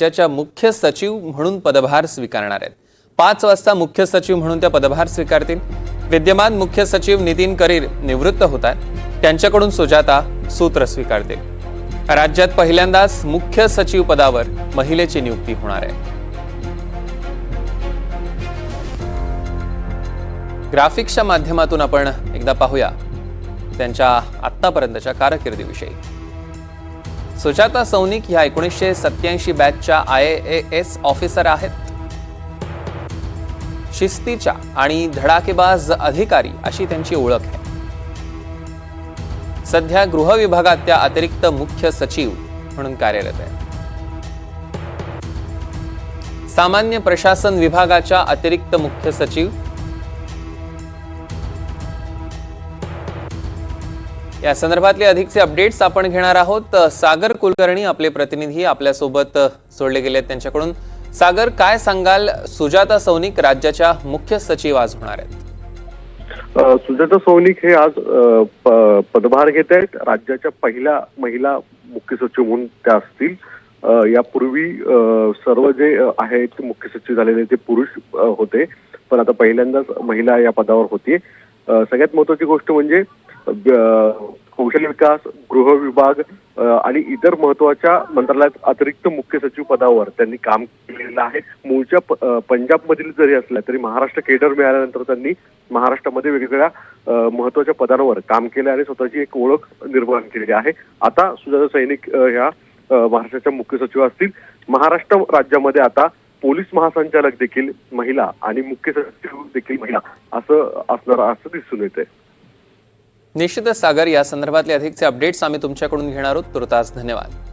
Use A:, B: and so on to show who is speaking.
A: राज्याच्या मुख्य सचिव म्हणून पदभार स्वीकारणार आहेत. पाच वाजता मुख्य सचिव म्हणून त्या पदभार स्वीकारतील. विद्यमान मुख्य सचिव नितीन करीर निवृत्त होत आहेत. त्यांच्याकडून सुजाता सूत्र स्वीकारतील. राज्यात पहिल्यांदाच मुख्य सचिव पदावर महिलेची नियुक्ती होणार आहे. ग्राफिक्सच्या माध्यमातून आपण एकदा पाहूया त्यांच्या आत्तापर्यंतच्या कारकिर्दीविषयी. सुजाता सौनिक ह्या एकोणीसशे सत्याऐंशी बॅचच्या आय ए एस ऑफिसर आहेत. शिस्तीच्या आणि धडाकेबाज अधिकारी अशी त्यांची ओळख आहे. सध्या गृह विभागात त्या अतिरिक्त मुख्य सचिव म्हणून कार्यरत आहे सामान्य प्रशासन विभागाच्या अतिरिक्त मुख्य सचिव या संदर्भातले अधिकचे अपडेट्स आपण घेणार आहोत. सागर कुलकर्णी आपले प्रतिनिधी आपल्यासोबत सोडले गेले आहेत त्यांच्याकडून. सागर काय सांगाल? सुजाता सौनिक राज्याच्या मुख्य सचिव आज होणार आहेत.
B: सुजाता सौनिक हे आज प- पदभार घेत आहेत. राज्याच्या पहिल्या महिला मुख्य सचिव म्हणून त्या असतील. यापूर्वी सर्व जे आहेत मुख्य सचिव झालेले ते पुरुष होते. पण आता पहिल्यांदाच महिला या पदावर होती. सगळ्यात महत्वाची गोष्ट म्हणजे कौशल्य विकास गृह विभाग आणि इतर महत्त्वाच्या मंत्रालयात अतिरिक्त मुख्य सचिव पदावर त्यांनी काम केलेलं आहे. मूळच्या पंजाब मधील पंजाबमधील जरी असल्या तरी महाराष्ट्र केडर मिळाल्यानंतर त्यांनी महाराष्ट्रामध्ये वेगवेगळ्या महत्त्वाच्या पदांवर काम केलं आणि स्वतःची एक ओळख निर्माण केलेली आहे. आता सुजाता सैनिक ह्या महाराष्ट्राच्या मुख्य सचिव असतील. महाराष्ट्र राज्यामध्ये आता पोलीस महासंचालक देखील महिला आणि मुख्य सचिव देखील महिला असं असणार असं दिसून येते
A: निश्चितच सागर या संदर्भातले अधिकचे अपडेट्स आम्ही तुमच्याकडून घेणार आहोत. तुर्तास धन्यवाद.